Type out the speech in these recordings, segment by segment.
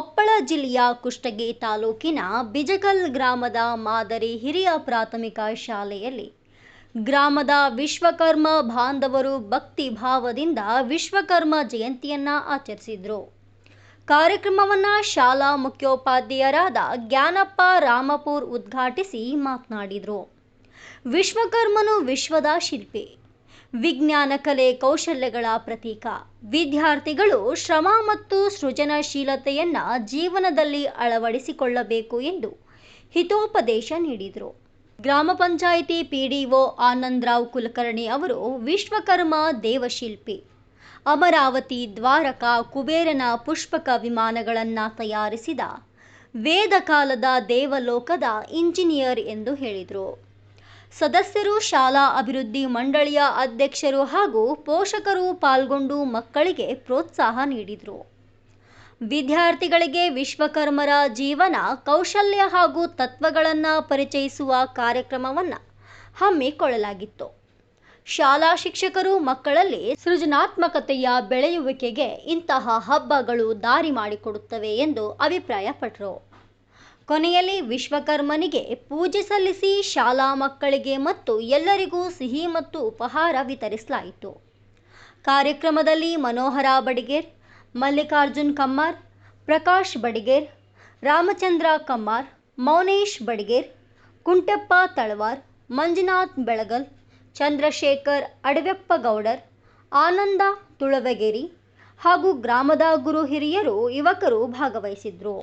ಕೊಪ್ಪಳ ಜಿಲ್ಲೆಯ ಕುಷ್ಟಗಿ ತಾಲೂಕಿನ ಬಿಜಗಲ್ ಗ್ರಾಮದ ಮಾದರಿ ಹಿರಿಯ ಪ್ರಾಥಮಿಕ ಶಾಲೆಯಲ್ಲಿ ಗ್ರಾಮದ ವಿಶ್ವಕರ್ಮ ಬಾಂಧವರು ಭಕ್ತಿ ಭಾವದಿಂದ ವಿಶ್ವಕರ್ಮ ಜಯಂತಿಯನ್ನ ಆಚರಿಸಿದ್ರು. ಕಾರ್ಯಕ್ರಮವನ್ನು ಶಾಲಾ ಮುಖ್ಯೋಪಾಧ್ಯಾಯರಾದ ಜ್ಞಾನಪ್ಪ ರಾಮಪುರ್ ಉದ್ಘಾಟಿಸಿ ಮಾತನಾಡಿದರು. ವಿಶ್ವಕರ್ಮನು ವಿಶ್ವದ ಶಿಲ್ಪಿ. ವಿಜ್ಞಾನ ಕಲೆ ಕೌಶಲ್ಯಗಳ ಪ್ರತೀಕ. ವಿದ್ಯಾರ್ಥಿಗಳು ಶ್ರಮ ಮತ್ತು ಸೃಜನಶೀಲತೆಯನ್ನ ಜೀವನದಲ್ಲಿ ಅಳವಡಿಸಿಕೊಳ್ಳಬೇಕು ಎಂದು ಹಿತೋಪದೇಶ ನೀಡಿದರು. ಗ್ರಾಮ ಪಂಚಾಯಿತಿ ಪಿಡಿಒ ಆನಂದರಾವ್ ಕುಲಕರ್ಣಿ ಅವರು ವಿಶ್ವಕರ್ಮ ದೇವಶಿಲ್ಪಿ, ಅಮರಾವತಿ ದ್ವಾರಕ ಕುಬೇರನ ಪುಷ್ಪಕ ವಿಮಾನಗಳನ್ನು ತಯಾರಿಸಿದ ವೇದಕಾಲದ ದೇವಲೋಕದ ಇಂಜಿನಿಯರ್ ಎಂದು ಹೇಳಿದರು. ಸದಸ್ಯರು ಶಾಲಾ ಅಭಿವೃದ್ಧಿ ಮಂಡಳಿಯ ಅಧ್ಯಕ್ಷರು ಹಾಗೂ ಪೋಷಕರು ಪಾಲ್ಗೊಂಡು ಮಕ್ಕಳಿಗೆ ಪ್ರೋತ್ಸಾಹ ನೀಡಿದರು. ವಿದ್ಯಾರ್ಥಿಗಳಿಗೆ ವಿಶ್ವಕರ್ಮರ ಜೀವನ, ಕೌಶಲ್ಯ ಹಾಗೂ ತತ್ವಗಳನ್ನು ಪರಿಚಯಿಸುವ ಕಾರ್ಯಕ್ರಮವನ್ನು ಹಮ್ಮಿಕೊಳ್ಳಲಾಗಿತ್ತು. ಶಾಲಾ ಶಿಕ್ಷಕರು ಮಕ್ಕಳಲ್ಲಿ ಸೃಜನಾತ್ಮಕತೆಯ ಬೆಳೆಯುವಿಕೆಗೆ ಇಂತಹ ಹಬ್ಬಗಳು ದಾರಿ ಮಾಡಿಕೊಡುತ್ತವೆ ಎಂದು ಅಭಿಪ್ರಾಯಪಟ್ಟರು ಕೊನೆಯಲ್ಲಿ ವಿಶ್ವಕರ್ಮನಿಗೆ ಪೂಜೆ ಸಲ್ಲಿಸಿ ಶಾಲಾ ಮಕ್ಕಳಿಗೆ ಮತ್ತು ಎಲ್ಲರಿಗೂ ಸಿಹಿ ಮತ್ತು ಉಪಹಾರ ವಿತರಿಸಲಾಯಿತು. ಕಾರ್ಯಕ್ರಮದಲ್ಲಿ ಮನೋಹರ ಬಡಿಗೇರ್, ಮಲ್ಲಿಕಾರ್ಜುನ್ ಕಮ್ಮಾರ್, ಪ್ರಕಾಶ್ ಬಡಿಗೇರ್, ರಾಮಚಂದ್ರ ಕಮ್ಮಾರ್, ಮೌನೇಶ್ ಬಡಿಗೇರ್, ಕುಂಟೆಪ್ಪ ತಳವಾರ್, ಮಂಜುನಾಥ್ ಬೆಳಗಲ್, ಚಂದ್ರಶೇಖರ್ ಅಡವೆಪ್ಪಗೌಡರ್ ಆನಂದ ತುಳವಗೇರಿ ಹಾಗೂ ಗ್ರಾಮದ ಗುರು ಹಿರಿಯರು ಯುವಕರು ಭಾಗವಹಿಸಿದ್ರು.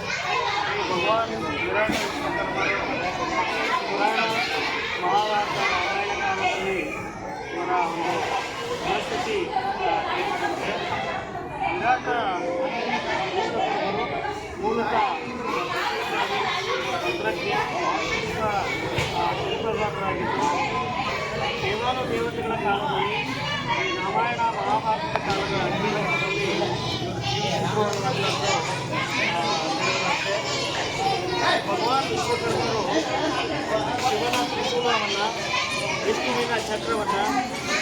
ಭಗವಾನ್ ವಿರಾಟ ಪುರಾಣ ಮಹಾಭಾರತ ರಾಮಾಯಣ ಕಾಲದಲ್ಲಿ ಇವರ ಒಂದು ಪರಿಸ್ಥಿತಿ ಏನಾಗುತ್ತೆ ವಿರಾಟ ವಿಶ್ವಕರ್ಮರು ಮೂಲತಃ ತಂತ್ರಜ್ಞ ವಾಸ್ತವಿಕ ಶಿಲ್ಪಗಾರರಾಗಿದ್ದು ದೇವಾನು ದೇವತೆಗಳ ಕಾಲದಲ್ಲಿ ಈ ರಾಮಾಯಣ ಮಹಾಭಾರತ ಕಾಲದ ಅಗ್ನಿಲೋಕದಲ್ಲಿ ಇವರು ಜೀವಿಸಿರುವಂಥದ್ದು ಭಗವಾನ್ ವಿಶ್ವಕರ್ಮರು ಶಿವನ ತ್ರಿಶೂಲವನ್ನು ವಿಷ್ಣುವಿನ ಚಕ್ರವನ್ನು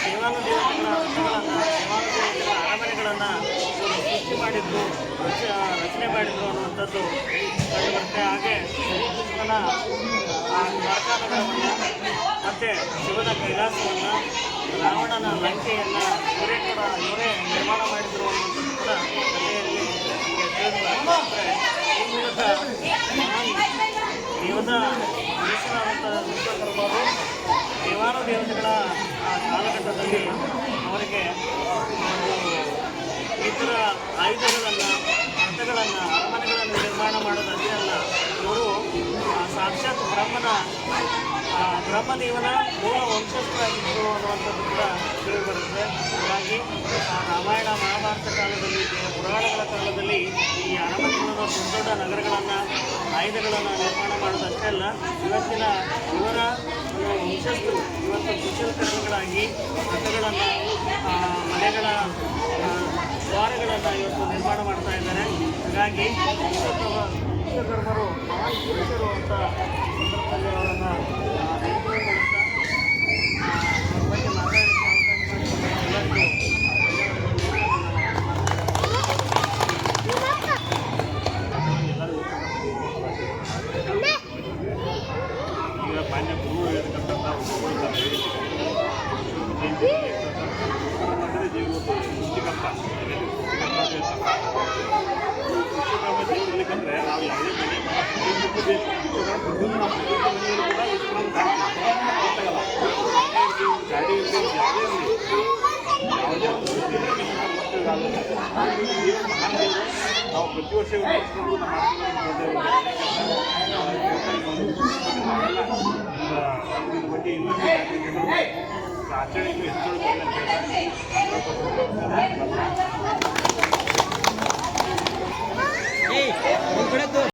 ದೇವಾನು ದೇವತೆಗಳ ರಥಗಳನ್ನು ದೇವಾನು ದೇವತೆಗಳ ಅರಮನೆಗಳನ್ನು ಸೃಷ್ಟಿ ಮಾಡಿದ್ರು ರಚನೆ ಮಾಡಿದ್ರು ಅನ್ನುವಂಥದ್ದು ಕಂಡುಬರುತ್ತೆ ಹಾಗೆ ಆ ಕಾರ್ಖಾನೆಗಳನ್ನು ಮತ್ತು ಶಿವನ ಕೈಲಾಸವನ್ನು ರಾವಣನ ಲಂಕೆಯನ್ನು ಇವರೇ ನಿರ್ಮಾಣ ಮಾಡಿದ್ರು ಅನ್ನೋದು ಕೂಡ ಕಥೆಯಲ್ಲಿ ಅಂದರೆ. ಈ ಮೂಲಕ ದೇವದ ಮನುಷ್ಯನಾದಂಥ ದೇವತೆಗಳ ಕಾಲಘಟ್ಟದಲ್ಲಿ ಅವರಿಗೆ ಇತರ ಆಯುಧಗಳನ್ನು ರಥಗಳನ್ನು ಅರಮನೆಗಳನ್ನು ನಿರ್ಮಾಣ ಮಾಡೋದಷ್ಟೇ ಅಲ್ಲ ಇವರು ಸಾಕ್ಷಾತ್ ಬ್ರಹ್ಮನ ಬ್ರಹ್ಮದೇವನ ಮೂಲ ವಂಶಸ್ಥರಾಗಿದ್ದರು ಅನ್ನುವಂಥದ್ದು ಕೂಡ ತಿಳಿದು ಬರುತ್ತೆ. ಹಾಗಾಗಿ ರಾಮಾಯಣ, ಮಹಾಭಾರತ ಕಾಲದಲ್ಲಿ ಪುರಾಣಗಳ ಕಾಲದಲ್ಲಿ ಈ ಅರಮನೆಗಳನ್ನು ದೊಡ್ಡ ದೊಡ್ಡ ನಗರಗಳನ್ನು, ಆಯುಧಗಳನ್ನು ನಿರ್ಮಾಣ ಮಾಡೋದಷ್ಟೇ ಅಲ್ಲ, ಇವತ್ತಿನ ಇವರ ವಂಶಸ್ಥರು, ಇವತ್ತು ಕುಶಲಕರ್ಮಿಗಳಾಗಿ ರಥಗಳನ್ನು ಮನೆಗಳ ದ್ವಾರಗಳನ್ನು ಇವತ್ತು ನಿರ್ಮಾಣ ಮಾಡ್ತಾ ಇದ್ದಾರೆ. ಹಾಗಾಗಿ ವಿಶ್ವಕರ್ಮ ವಿಶ್ವಕರ್ಮರು ಮಹಾನ್ ಪುರುಷರು ನಾವು ಪ್ರತಿ ವರ್ಷ ಇವ್ರು ನಮ್ಮ ಬಗ್ಗೆ ಇನ್ನೊಂದು ಆಚರಣೆಗೂ ಹೆಚ್ಚು Thank you.